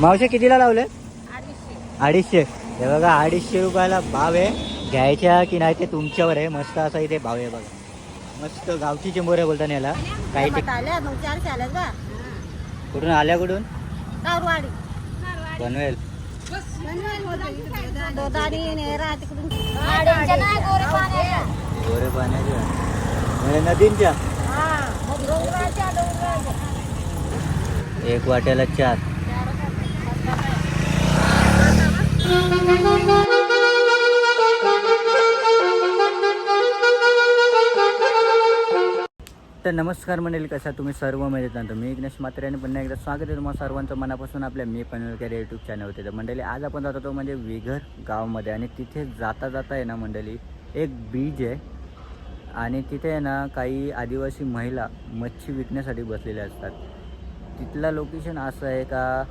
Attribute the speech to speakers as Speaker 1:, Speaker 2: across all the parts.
Speaker 1: मावशे कितीला लावले?
Speaker 2: अडीचशे.
Speaker 1: अडीचशे. हे बघा अडीचशे रुपयाला भाव आहे. घ्यायच्या की नाही ते तुमच्यावर आहे. मस्त असा इथे भाव आहे बघा. मस्त गावठी चिंबोरे बोलतात याला. काही कुठून आल्या कुठून?
Speaker 2: कारवाडी.
Speaker 1: बनवेल.
Speaker 2: गोरे पाण्याच्या
Speaker 1: म्हणजे नदींच्या.
Speaker 2: हा.
Speaker 1: एक वाट्याला चार. तर नमस्कार मंडळी कसा तुम्ही? सर्व मजेत ना? मी गणेश मात्रे आणि पुन्हा एकदा स्वागत आहे तुम्हाला सर्वांचं मनापासून आपल्या मी पनवेलकर यूट्यूब चॅनल होते तर मंडळी आज आपण जात होतो म्हणजे विघर गावामध्ये आणि तिथे जाता जाता आहे ना मंडळी एक बीज आहे. आणि तिथे आहे ना काही आदिवासी महिला मच्छी विकण्यासाठी बसलेल्या असतात. तिथलं लोकेशन असं आहे का?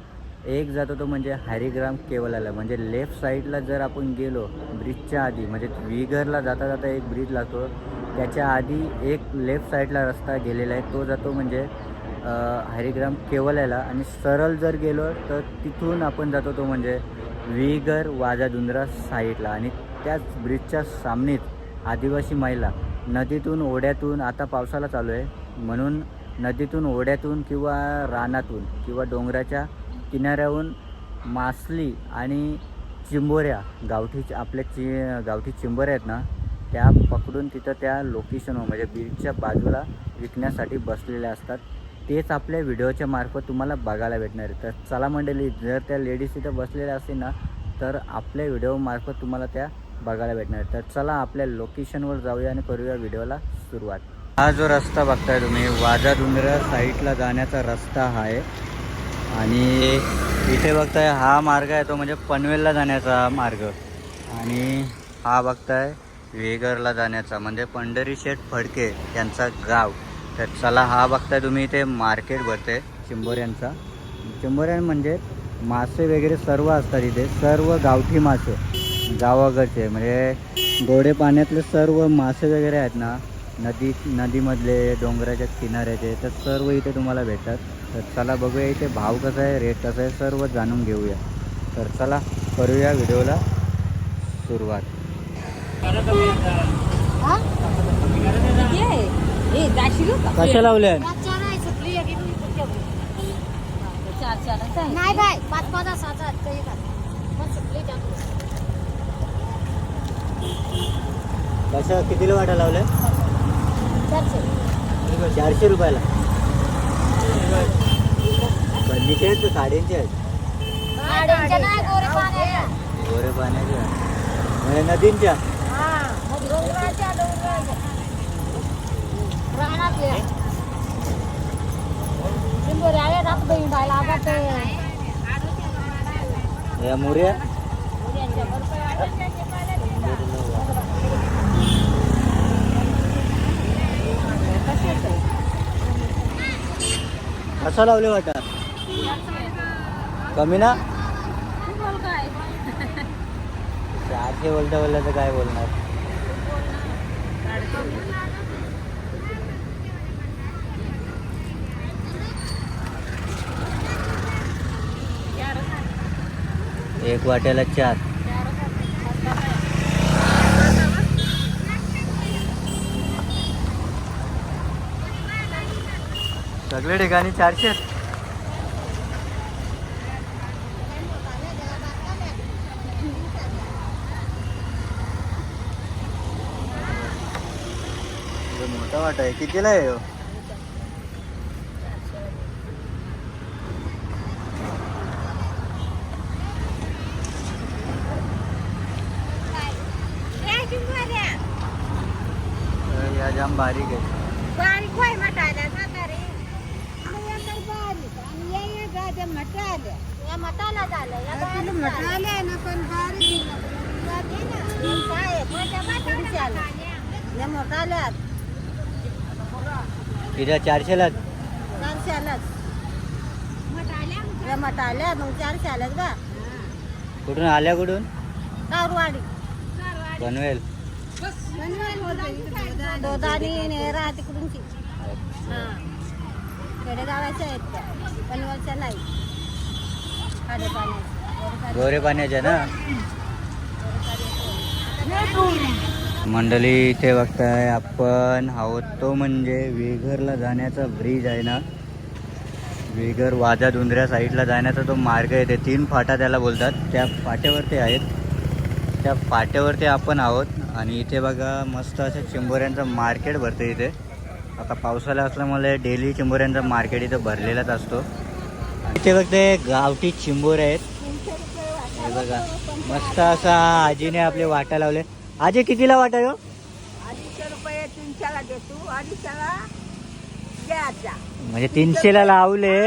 Speaker 1: एक जातो तो म्हणजे हरिग्राम केवलाला. म्हणजे लेफ्ट साईडला जर आपण गेलो ब्रिजच्या आधी म्हणजे विगरला जाता जाता एक ब्रिज लागतो. त्याच्या आधी एक लेफ्ट साईडला रस्ता गेलेला आहे. तो जातो म्हणजे हरिग्राम केवल्याला आणि सरळ जर गेलो तर तिथून आपण जातो तो म्हणजे विगर वाजादुंद्रा साईडला आणि त्याच ब्रिजच्या सामनेत आदिवासी महिला नदीतून ओढ्यातून आता पावसाला चालू आहे. म्हणून नदीतून ओढ्यातून किंवा रानातून किंवा डोंगराच्या किनाऱ्याहून मासली आणि चिंबोऱ्या गावठी आपल्या चि गावठी चिंबोऱ्या आहेत ना त्या पकडून तिथं त्या लोकेशनवर म्हणजे बीचच्या बाजूला विकण्यासाठी बसलेल्या असतात. तेच आपल्या व्हिडिओच्या मार्फत तुम्हाला बघायला भेटणार आहे. तर चला मंडळी जर त्या लेडीज तिथं बसलेल्या असतील ना तर आपल्या व्हिडिओमार्फत तुम्हाला त्या बघायला भेटणार आहे. तर चला आपल्या लोकेशनवर जाऊया आणि करूया व्हिडिओला सुरुवात. हा जो रस्ता बघताय तुम्ही वाजा डुंगरा साईडला जाण्याचा रस्ता हा आहे. आणि इथे बघताय हा मार्ग आहे तो म्हणजे पनवेलला जाण्याचा मार्ग. आणि हा बघताय वेगरला जाण्याचा म्हणजे पंढरी शेठ फडके यांचा गाव. तर चला हा बघताय तुम्ही इथे मार्केट भरते चिंबोऱ्यांचा चिंबोऱ्यां म्हणजे मासे वगैरे सर्व असतात इथे सर्व गावठी मासे गावाकडचे. म्हणजे गोडे पाण्यातले सर्व मासे वगैरे आहेत ना नदी नदीमधले डोंगराच्या किनाऱ्याचे तर सर्व इथे तुम्हाला भेटतात. तर चला बघूया इथे भाव कसा आहे रेट कसा आहे सर्व जाणून घेऊया. तर चला करूया व्हिडिओला सुरुवात? कशा लावल्या.
Speaker 3: नाही बाय पाच पाच काही
Speaker 1: कशा कितीला वाटा लावल्या?
Speaker 3: चारशे.
Speaker 1: चारशे रुपयाला. बंदीचे आहेत का आहेत.
Speaker 3: गाड्यांच्या नाही गोरे पाण्याच्या
Speaker 1: गोरे पाण्याचे म्हणजे नदींच्या.
Speaker 3: हा डोंगराच्या डोंगराच्या. रानातल्या.
Speaker 1: या मोऱ्या
Speaker 3: उद्याच्या बरोबर?
Speaker 1: कसा लावले वाटा? कमी ना? चारशे बोलता बोलला तर काय बोलणार. एक वाट्याला चार
Speaker 2: चारच आहे.
Speaker 1: सगळे ठिकाणी चारशे मोठा वाटा आहे कितीला आहे हो? तर या जाम बारीक आहे
Speaker 3: बारीक होय मटाल्या म्हातारे बारीक आणि या या गाद्या मटाल्या या मटाला झालं या बारीक मटाल्या ना पण बारीक
Speaker 2: या मोठाल्यात
Speaker 1: तिथे चारशेला
Speaker 2: चारशे आल्यात या मटाल्या मग चारशे आल्यात का?
Speaker 1: कुठून आल्या कुठून?
Speaker 2: कारवाडी.
Speaker 1: पनवेल
Speaker 2: दोदारी नेरा तिकडून हा. खेडेगावाच्या आहेत त्या. पनवलच्या नाही.
Speaker 3: खाली पाण्याची
Speaker 1: गोरे पाण्याचे ना? मंडळी इथे बघताय आपण आहोत तो म्हणजे वेघरला जाण्याचा ब्रिज आहे ना. वेघर वाजा धुंद्र्या साईडला जाण्याचा तो मार्ग आहे. ते तीन फाटा त्याला बोलतात. त्या फाट्यावरती आहेत. त्या फाट्यावरती आपण आहोत. आणि इथे बघा मस्त असं चिंबोऱ्यांचं मार्केट भरतं इथे. आता पावसाला असल्यामुळे डेली चिंबोऱ्यांचं मार्केट इथं भरलेलाच असतो. इथे बघते गावठी चिंबोरे आहेत. हे बघा मस्त असा आजीने आपले वाटा लावले. आजी कितीला वाटा हो
Speaker 3: अडीचशे रुपये तीनशेला देतो. अडीचशेला द्यायचा.
Speaker 1: म्हणजे तीनशेला लावले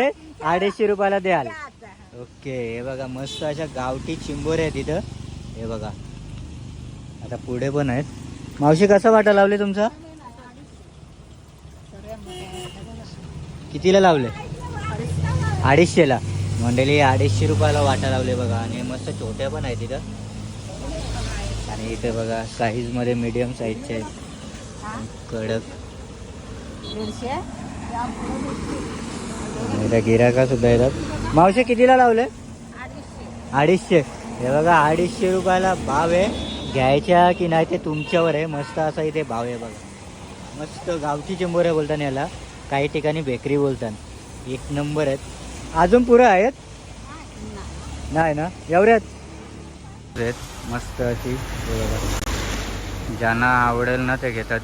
Speaker 1: अडीचशे रुपयाला द्याल.
Speaker 3: द्यायचा.
Speaker 1: ओके हे बघा मस्त अशा गावठी चिंबोरे आहेत इथं. हे बघा. आता पुढे पण आहेत. मावशी कसा वाटा लावले तुमचा? कितीला लावले? अडीचशेला. मंडळी अडीचशे रुपयाला वाटा लावले बघा. आणि मस्त छोट्या पण आहेत इथं. आणि इथे बघा साईजमध्ये मीडियम साईजचे आहेत. कडक. इथं गिराका सुद्धा येतात. मावशी कितीला लावले?
Speaker 3: अडीचशे.
Speaker 1: हे बघा अडीचशे रुपयाला भाव आहे. घ्यायच्या की नाही ते तुमच्यावर आहे. मस्त असा इथे भाव आहे बघा. मस्त गावठी चिंबोऱ्या बोलतात याला. काही ठिकाणी बेकरी बोलतात एक नंबर आहेत. अजून पुरं आहेत? नाही ना? एवढ्यात? आहेत मस्त अशी ज्यांना आवडेल ना ते घेतात.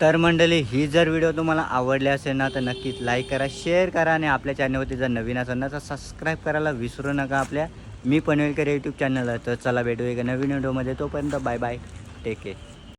Speaker 1: तर मंडळी ही जर व्हिडिओ तुम्हाला आवडली असेल ना तर नक्कीच लाईक करा शेअर करा आणि आपल्या चॅनलवरती जर नवीन असेल ना तर सबस्क्राईब करायला विसरू नका आपल्या. मी पनवेलकर यूट्यूब चॅनलला तर चला भेटू एका नवीन व्हिडिओमध्ये तोपर्यंत बाय बाय टेक केअर